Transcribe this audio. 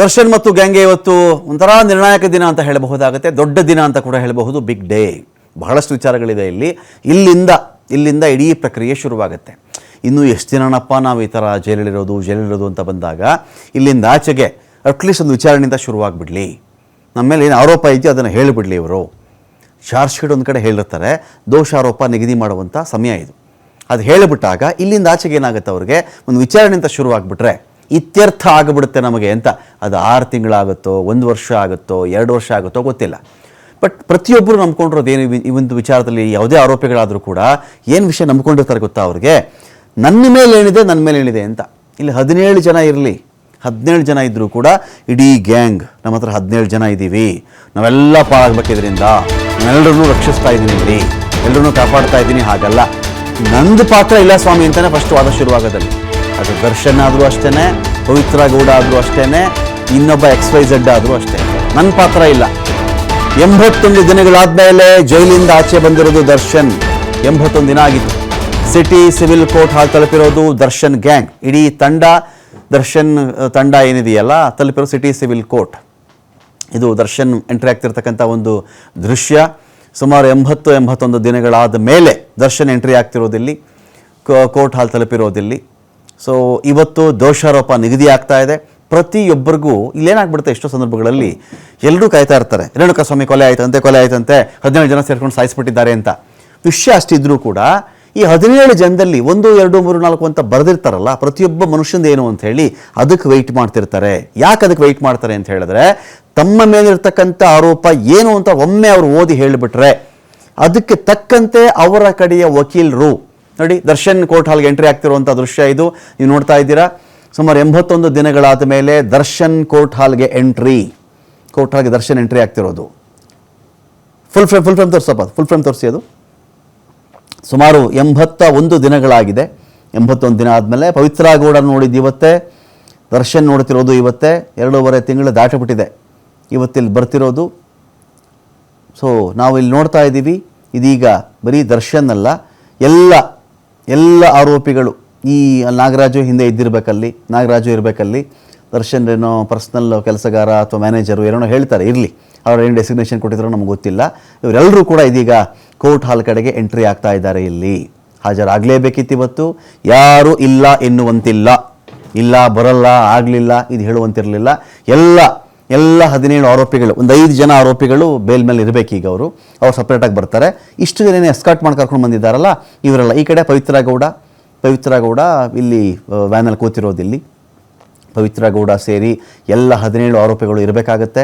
ದರ್ಶನ್ ಮತ್ತು ಗಂಗೆ ಇವತ್ತು ಒಂಥರ ನಿರ್ಣಾಯಕ ದಿನ ಅಂತ ಹೇಳಬಹುದಾಗುತ್ತೆ, ದೊಡ್ಡ ದಿನ ಅಂತ ಕೂಡ ಹೇಳಬಹುದು, ಬಿಗ್ ಡೇ. ಬಹಳಷ್ಟು ವಿಚಾರಗಳಿದೆ ಇಲ್ಲಿ. ಇಲ್ಲಿಂದ ಇಲ್ಲಿಂದ ಇಡೀ ಪ್ರಕ್ರಿಯೆ ಶುರುವಾಗುತ್ತೆ. ಇನ್ನು ಎಷ್ಟು ದಿನನಪ್ಪ ನಾವು ಈ ಥರ ಜೈಲಲ್ಲಿರೋದು ಜೈಲಲ್ಲಿರೋದು ಅಂತ ಬಂದಾಗ, ಇಲ್ಲಿಂದ ಆಚೆಗೆ ಅಟ್ಲೀಸ್ಟ್ ಒಂದು ವಿಚಾರಣೆಯಿಂದ ಶುರುವಾಗಿಬಿಡಲಿ. ನಮ್ಮ ಮೇಲೆ ಏನು ಆರೋಪ ಇದೆಯೋ ಅದನ್ನು ಹೇಳಿಬಿಡಲಿ ಇವರು. ಚಾರ್ಜ್ ಶೀಟ್ ಒಂದು ಕಡೆ ಹೇಳಿರ್ತಾರೆ, ದೋಷಾರೋಪ ನಿಗದಿ ಮಾಡುವಂಥ ಸಮಯ ಇದು. ಅದು ಹೇಳಿಬಿಟ್ಟಾಗ ಇಲ್ಲಿಂದ ಆಚೆಗೆ ಏನಾಗುತ್ತೆ ಅವ್ರಿಗೆ? ಒಂದು ವಿಚಾರಣೆ ಅಂತ ಶುರುವಾಗ್ಬಿಟ್ರೆ. ಇತ್ಯರ್ಥ ಆಗಿಬಿಡುತ್ತೆ ನಮಗೆ ಅಂತ. ಅದು ಆರು ತಿಂಗಳಾಗುತ್ತೋ, ಒಂದು ವರ್ಷ ಆಗುತ್ತೋ, ಎರಡು ವರ್ಷ ಆಗುತ್ತೋ ಗೊತ್ತಿಲ್ಲ. ಬಟ್ ಪ್ರತಿಯೊಬ್ಬರು ನಂಬ್ಕೊಂಡಿರೋದು ಏನು, ಈ ಒಂದು ವಿಚಾರದಲ್ಲಿ ಯಾವುದೇ ಆರೋಪಿಗಳಾದರೂ ಕೂಡ ಏನು ವಿಷಯ ನಂಬ್ಕೊಂಡಿರ್ತಾರೆ ಗೊತ್ತಾ ಅವ್ರಿಗೆ? ನನ್ನ ಮೇಲೆ ಏನಿದೆ, ನನ್ನ ಮೇಲೆ ಏನಿದೆ ಅಂತ. ಇಲ್ಲಿ ಹದಿನೇಳು ಜನ ಇರಲಿ. ಹದಿನೇಳು ಜನ ಇದ್ದರೂ ಕೂಡ ಇಡೀ ಗ್ಯಾಂಗ್ ನಮ್ಮ ಹತ್ರ ಹದಿನೇಳು ಜನ ಇದ್ದೀವಿ. ನಾವೆಲ್ಲ ಪಾಲಾಗಬೇಕು ಇದರಿಂದ ನಾನೆಲ್ಲರನ್ನೂ ರಕ್ಷಿಸ್ತಾ ಇದ್ದೀನಿ ಇಲ್ಲಿ ಎಲ್ಲರನ್ನೂ ಕಾಪಾಡ್ತಾ ಇದ್ದೀನಿ ಹಾಗಲ್ಲ. ನಂದು ಪಾತ್ರ ಇಲ್ಲ ಸ್ವಾಮಿ ಅಂತಲೇ ಫಸ್ಟ್ ವಾದ ಶುರುವಾಗೋದಲ್ಲಿ. ಅದು ದರ್ಶನ್ ಆದರೂ ಅಷ್ಟೇ ಪವಿತ್ರ ಗೌಡ ಆದರೂ ಅಷ್ಟೇ ಇನ್ನೊಬ್ಬ ಎಕ್ಸ್ ವೈ ಝೆಡ್ ಆದರೂ ಅಷ್ಟೇ. ನನ್ನ ಪಾತ್ರ ಇಲ್ಲ. ಎಂಬತ್ತೊಂದು ದಿನಗಳಾದ ಮೇಲೆ ಜೈಲಿಂದ ಆಚೆ ಬಂದಿರೋದು ದರ್ಶನ್. ಎಂಬತ್ತೊಂದು ದಿನ ಆಗಿತ್ತು. ಸಿಟಿ ಸಿವಿಲ್ ಕೋರ್ಟ್ ಹಾಲ್ ತಲುಪಿರೋದು ದರ್ಶನ್ ಗ್ಯಾಂಗ್. ಇಡೀ ತಂಡ, ದರ್ಶನ್ ತಂಡ ಏನಿದೆಯಲ್ಲ, ತಲುಪಿರೋ ಸಿಟಿ ಸಿವಿಲ್ ಕೋರ್ಟ್. ಇದು ದರ್ಶನ್ ಎಂಟ್ರಿ ಆಗ್ತಿರ್ತಕ್ಕಂಥ ಒಂದು ದೃಶ್ಯ. ಸುಮಾರು ಎಂಬತ್ತು, ಎಂಬತ್ತೊಂದು ದಿನಗಳಾದ ಮೇಲೆ ದರ್ಶನ್ ಎಂಟ್ರಿ ಆಗ್ತಿರೋದಿಲ್ಲಿ ಕೋರ್ಟ್ ಹಾಲ್ ತಲುಪಿರೋದಿಲ್ಲಿ. ಸೊ ಇವತ್ತು ದೋಷಾರೋಪ ನಿಗದಿ ಆಗ್ತಾ ಇದೆ. ಪ್ರತಿಯೊಬ್ಬರಿಗೂ ಇಲ್ಲೇನಾಗ್ಬಿಡುತ್ತೆ ಎಷ್ಟೋ ಸಂದರ್ಭಗಳಲ್ಲಿ ಎಲ್ಲರೂ ಕಾಯ್ತಾ ಇರ್ತಾರೆ. ರೇಣುಕಾ ಸ್ವಾಮಿ ಕೊಲೆ ಆಯ್ತಂತೆ ಕೊಲೆ ಆಯ್ತಂತೆ ಹದಿನೇಳು ಜನ ಸೇರ್ಕೊಂಡು ಸಾಯಿಸ್ಬಿಟ್ಟಿದ್ದಾರೆ ಅಂತ. ವಿಷಯ ಅಷ್ಟಿದ್ರೂ ಕೂಡ ಈ ಹದಿನೇಳು ಜನದಲ್ಲಿ ಒಂದು, ಎರಡು, ಮೂರು, ನಾಲ್ಕು ಅಂತ ಬರೆದಿರ್ತಾರಲ್ಲ, ಪ್ರತಿಯೊಬ್ಬ ಮನುಷ್ಯಂದು ಏನು ಅಂತ ಹೇಳಿ ಅದಕ್ಕೆ ವೆಯ್ಟ್ ಮಾಡ್ತಿರ್ತಾರೆ. ಯಾಕೆ ಅದಕ್ಕೆ ವೆಯ್ಟ್ ಮಾಡ್ತಾರೆ ಅಂತ ಹೇಳಿದ್ರೆ, ತಮ್ಮ ಮೇಲಿರ್ತಕ್ಕಂಥ ಆರೋಪ ಏನು ಅಂತ ಒಮ್ಮೆ ಅವರು ಓದಿ ಹೇಳಿಬಿಟ್ರೆ, ಅದಕ್ಕೆ ತಕ್ಕಂತೆ ಅವರ ಕಡೆಯ ವಕೀಲರು ನೋಡಿ, ದರ್ಶನ್ ಕೋರ್ಟ್ ಹಾಲ್ಗೆ ಎಂಟ್ರಿ ಆಗ್ತಿರುವಂಥ ದೃಶ್ಯ ಇದು. ನೀವು ನೋಡ್ತಾ ಇದ್ದೀರಾ? ಸುಮಾರು ಎಂಬತ್ತೊಂದು ದಿನಗಳಾದ ಮೇಲೆ ದರ್ಶನ್ ಕೋರ್ಟ್ ಹಾಲ್ಗೆ ಎಂಟ್ರಿ ಕೋರ್ಟ್ ಹಾಲ್ಗೆ ದರ್ಶನ್ ಎಂಟ್ರಿ ಆಗ್ತಿರೋದು. ಫುಲ್ ಫ್ರೇಮ್ ಫುಲ್ ಫ್ರೇಮ್ ತೋರಿಸಪ್ಪ ಫುಲ್ ಫ್ರೇಮ್ ತೋರಿಸಿ ಅದು. ಸುಮಾರು ಎಂಬತ್ತ ಒಂದು ದಿನಗಳಾಗಿದೆ. ಎಂಬತ್ತೊಂದು ದಿನ ಆದಮೇಲೆ ಪವಿತ್ರ ಗೌಡ ನೋಡಿದ್ದು ಇವತ್ತೇ. ದರ್ಶನ್ ನೋಡ್ತಿರೋದು ಇವತ್ತೇ. ಎರಡೂವರೆ ತಿಂಗಳು ದಾಟಿಬಿಟ್ಟಿದೆ. ಇವತ್ತಿಲ್ಲಿ ಬರ್ತಿರೋದು. ಸೊ ನಾವು ಇಲ್ಲಿ ನೋಡ್ತಾ ಇದ್ದೀವಿ ಇದೀಗ ಬರೀ ದರ್ಶನ್ ಅಲ್ಲ, ಎಲ್ಲ ಎಲ್ಲ ಆರೋಪಿಗಳು ಈ ನಾಗರಾಜು ಹಿಂದೆ ಇದ್ದಿರಬೇಕಲ್ಲಿ, ನಾಗರಾಜು ಇರಬೇಕಲ್ಲಿ ದರ್ಶನ್ ಏನೋ ಪರ್ಸ್ನಲ್ ಕೆಲಸಗಾರ ಅಥವಾ ಮ್ಯಾನೇಜರು ಏನೋ ಹೇಳ್ತಾರೆ, ಇರಲಿ. ಅವ್ರು ಏನು ಡೆಸಿಗ್ನೇಷನ್ ಕೊಟ್ಟಿದ್ರು ನಮ್ಗೆ ಗೊತ್ತಿಲ್ಲ. ಇವರೆಲ್ಲರೂ ಕೂಡ ಇದೀಗ ಕೋರ್ಟ್ ಹಾಲ್ ಕಡೆಗೆ ಎಂಟ್ರಿ ಆಗ್ತಾ ಇದ್ದಾರೆ ಇಲ್ಲಿ. ಹಾಜರಾಗಲೇಬೇಕಿತ್ತು ಇವತ್ತು. ಯಾರೂ ಇಲ್ಲ ಎನ್ನುವಂತಿಲ್ಲ. ಇಲ್ಲ, ಬರಲ್ಲ, ಆಗಲಿಲ್ಲ, ಇದು ಹೇಳುವಂತಿರಲಿಲ್ಲ. ಎಲ್ಲ ಎಲ್ಲ ಹದಿನೇಳು ಆರೋಪಿಗಳು, ಒಂದು ಐದು ಜನ ಆರೋಪಿಗಳು ಬೇಲ್ ಮೇಲೆ ಇರಬೇಕು ಈಗ ಅವರು. ಅವ್ರು ಸಪ್ರೇಟಾಗಿ ಬರ್ತಾರೆ. ಇಷ್ಟು ಜನ ಎಸ್ಕಾಟ್ ಮಾಡಿ ಕರ್ಕೊಂಡು ಬಂದಿದ್ದಾರಲ್ಲ, ಇವರೆಲ್ಲ ಈ ಕಡೆ ಪವಿತ್ರ ಗೌಡ ಪವಿತ್ರ ಗೌಡ ಇಲ್ಲಿ ವ್ಯಾನಲ್ಲಿ ಕೂತಿರೋದಿಲ್ಲಿ ಪವಿತ್ರ ಗೌಡ ಸೇರಿ ಎಲ್ಲ ಹದಿನೇಳು ಆರೋಪಿಗಳು ಇರಬೇಕಾಗತ್ತೆ.